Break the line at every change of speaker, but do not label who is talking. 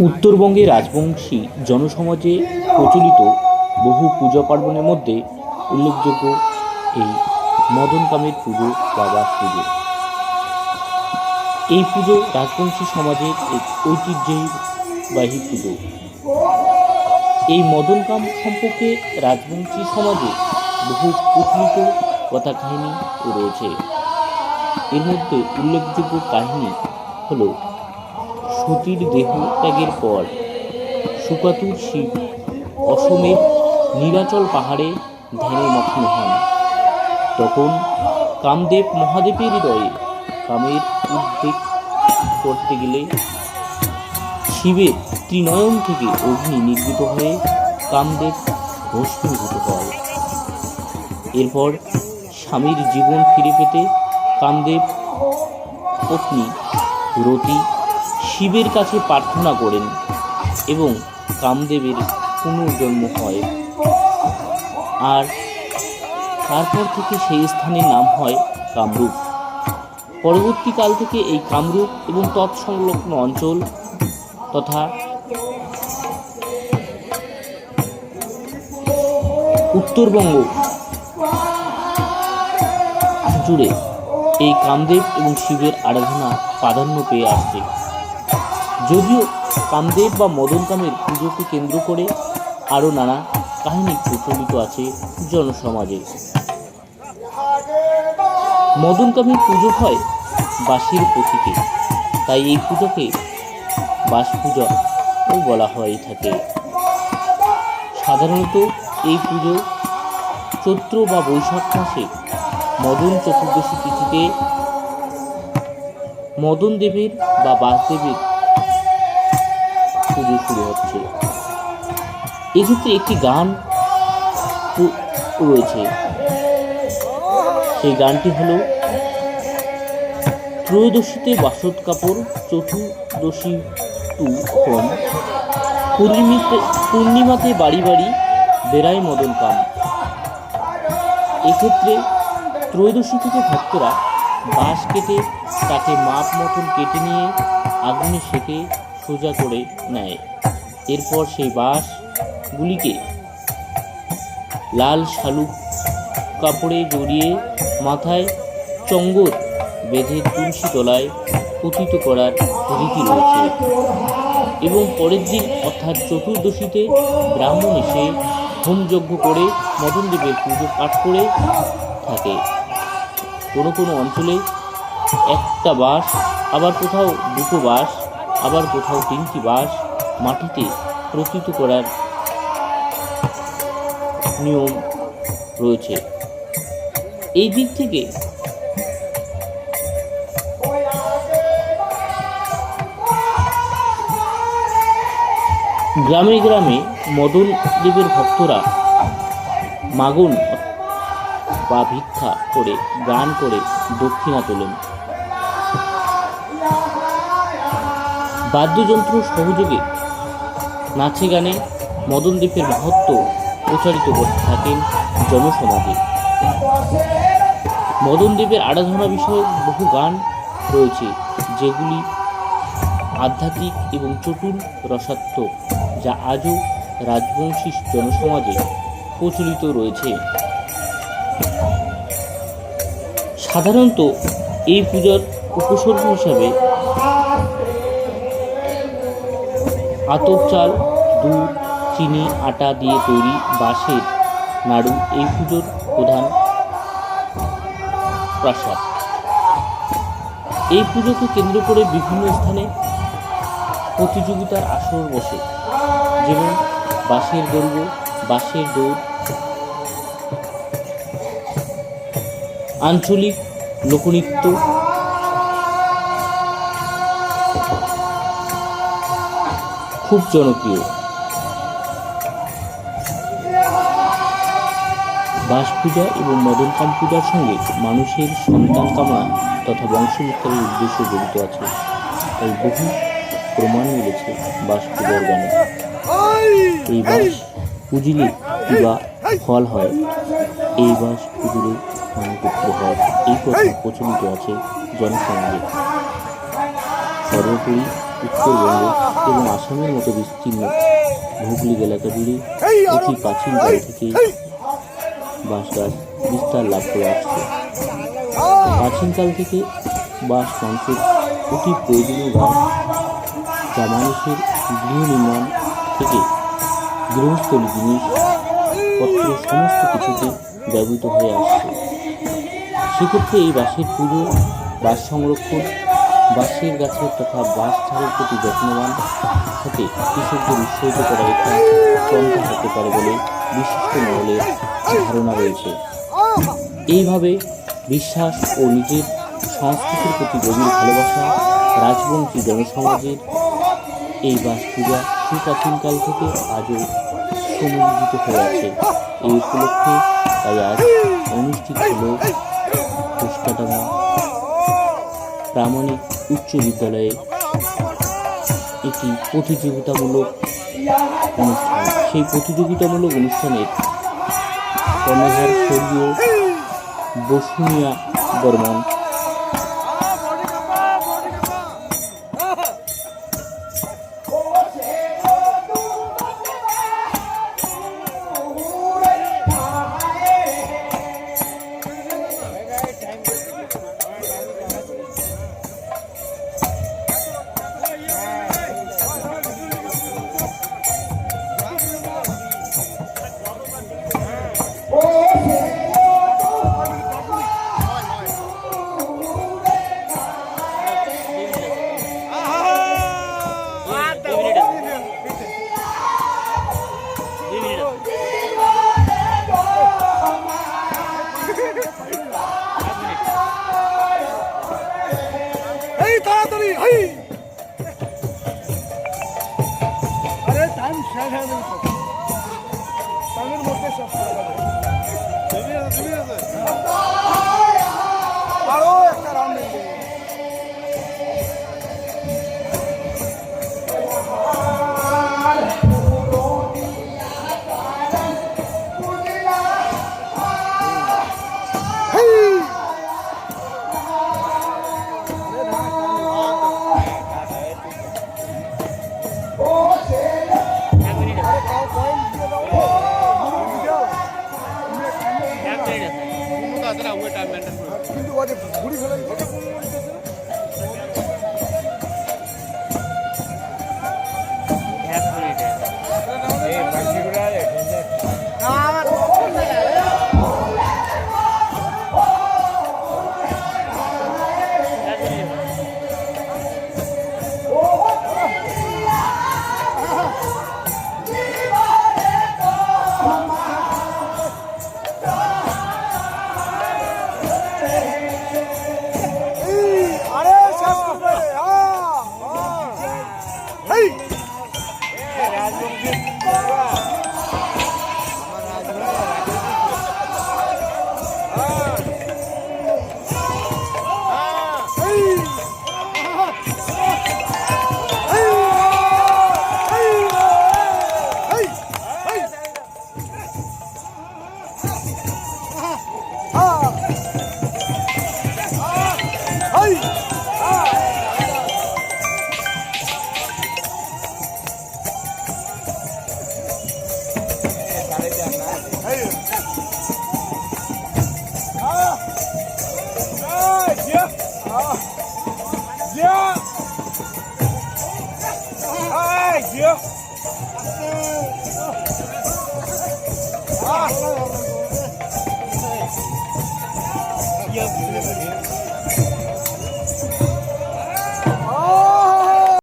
উত্তরবঙ্গে রাজবংশী জনসমাজে প্রচলিত বহু পূজা পার্বণের মধ্যে উল্লেখযোগ্য এই মদন কামের পুজো বা বাস পুজো। এই পুজো রাজবংশী সমাজের এক ঐতিহ্যবাহী পুজো। এই মদন কাম সম্পর্কে রাজবংশী সমাজে বহু প্রচলিত কথা কাহিনী রয়েছে। এর মধ্যে উল্লেখযোগ্য কাহিনী হলো সতীর দেহ ত্যাগের পর সুকাতুর শিব অসমের নীলাচল পাহাড়ে ধ্যানে মগ্ন হন। তখন কামদেব মহাদেবের হৃদয়ে কামের উদ্বেগ করতে গেলে শিবের ত্রিনয়ন থেকে অগ্নি নির্মিত হয়ে কামদেব ভস্মীভূত হয়। এরপর স্বামীর জীবন ফিরে পেতে কামদেব, পত্নী, রতি শিবের কাছে প্রার্থনা করেন এবং কামদেবের পুনর্জন্ম হয়। আর তারপর থেকে সেই স্থানের নাম হয় কামরূপ। পরবর্তীকাল থেকে এই কামরূপ এবং তৎসংলগ্ন অঞ্চল তথা উত্তরবঙ্গ জুড়ে এই কামদেব এবং শিবের আরাধনা প্রাধান্য পেয়ে আসছে। যদিও কামদেব বা মদন কামের পুজোকে কেন্দ্র করে আরও নানা কাহিনী প্রচলিত আছে জনসমাজে। মদন কামের পুজো হয় বাঁশির প্রতীকে। তাই এই পুজোকে বাস পূজা বলা হয়ে থাকে। সাধারণত এই পুজো চৈত্র বা বৈশাখ মাসে মদন চতুর্দশী তিথিতে মদন দেবের বা বাসদেবের পুজো শুরু হচ্ছে এক্ষেত্রে একটি গান রয়েছে। সেই গানটি হল ত্রয়োদশীতে বাসত কাপড়, চতুর্দশী টু হোম পূর্ণিমাতে পূর্ণিমাতে বাড়ি বাড়ি বেড়ায় মদন কাম। এক্ষেত্রে ত্রয়োদশী থেকে ভক্তরা বাঁশ কেটে তাকে মাপ মতন কেটে নিয়ে আগুনে সেকে সোজা করে নেয়। এরপর সেই বাঁশগুলিকে লাল শালুক কাপড়ে জড়িয়ে মাথায় চঙ্গর বেঁধে তুলসী তলায় পতিত করার রীতি রয়েছে। এবং পরের দিন অর্থাৎ চতুর্দশীতে ব্রাহ্মণ এসে হোমযজ্ঞ করে মদনদেবের পুজো পাঠ করে থাকে। কোনো কোনো অঞ্চলে একটা বাঁশ আবার কোথাও দুটো বাঁশ আবার কোথাও তিনটি বাঁশ মাটিতে প্রতীত করার নিয়ম রয়েছে। এই দিক থেকে গ্রামে গ্রামে মদন দেবের ভক্তরা মাগন বা ভিক্ষা করে গান করে দক্ষিণা তোলেন। বাদ্যযন্ত্র সহযোগে নাচে গানে মদন দেবের মাহাত্ম প্রচারিত করতে থাকেন জনসমাজে। মদন দেবের আরাধনা বিষয়ক বহু গান রয়েছে, যেগুলি আধ্যাত্মিক এবং চটুল রসাত্মক যা আজও রাজবংশী জনসমাজে প্রচলিত রয়েছে। সাধারণত এই পূজার উপসর্গ হিসাবে আতপ চাল, দুধ, চিনি, আটা দিয়ে তৈরি বাঁশের নাড়ু, এই পুজোর প্রধান প্রাসাদ। এই পুজোকে কেন্দ্র করে বিভিন্ন স্থানে প্রতিযোগিতার আসর বসে, যেমন বাঁশের দৈর্ঘ্য বাঁশের দৌড়, আঞ্চলিক লোকনৃত্য খুব জনপ্রিয়। বাস পূজা এবং মদনকাম পূজার সঙ্গে মানুষের সন্তান কামনা তথা বংশ বংশবিস্তারের উদ্দেশ্য জড়িত আছে। তাই বহু প্রমাণ মিলেছে বাস পূজার গানে। এই বাস পুজিলে কিবা ফল হয়, এই বাস পুজুলে ধনপুত্র হয়, এই কথা প্রচলিত আছে জনসমাজে। সর্বোপরি উত্তরবঙ্গ এবং আসামের মতো বিস্তীর্ণ ভৌগোলিক এলাকা জুড়ে অতি প্রাচীনকাল থেকেই বাঁশ গাছ বিস্তার লাভ করে আসছে। প্রাচীনকাল থেকে বাঁশ মানুষের অতি প্রয়োজনীয় গাছ যা মানুষের গৃহ নির্মাণ থেকে গৃহস্থলী জিনিস পত্র সমস্ত কিছুতে ব্যবহৃত হয়ে আসছে। সেক্ষেত্রে এই বাঁশের পুজো বাস সংরক্ষণ বাঁশের গাছের তথা বাঁশ ছাড়ের প্রতি যত্নবান হতে কৃষকদের উৎসাহিত করা একটি পন্থা হতে পারে বলে বিশিষ্ট মহলের ধারণা রয়েছে। এইভাবে বিশ্বাস ও নিজের সংস্কৃতির প্রতি গভীর ভালোবাসা, রাজবংশী জনসমাজের এই বাস পূজা সুপ্রাচীনকাল থেকে আজও সমুদ্রিত হয়ে আছে। এই উপলক্ষে তাই আজ অনুষ্ঠিত হল কুষ্টাডাঙ্গা প্রামাণিক উচ্চ বিদ্যালয়ে একটি প্রতিযোগিতামূলক অনুষ্ঠান। সেই প্রতিযোগিতামূলক অনুষ্ঠানের কর্ণধার স্বর্গীয় বসুনিয়া বর্মন
আরে টাইম শেষ হয়ে গেছে টাইমের মধ্যে সব আরও একটা রাউন্ড কিন্তু ওই ফেলাই ঘুড়ি ফেলে 아. 박수! 아!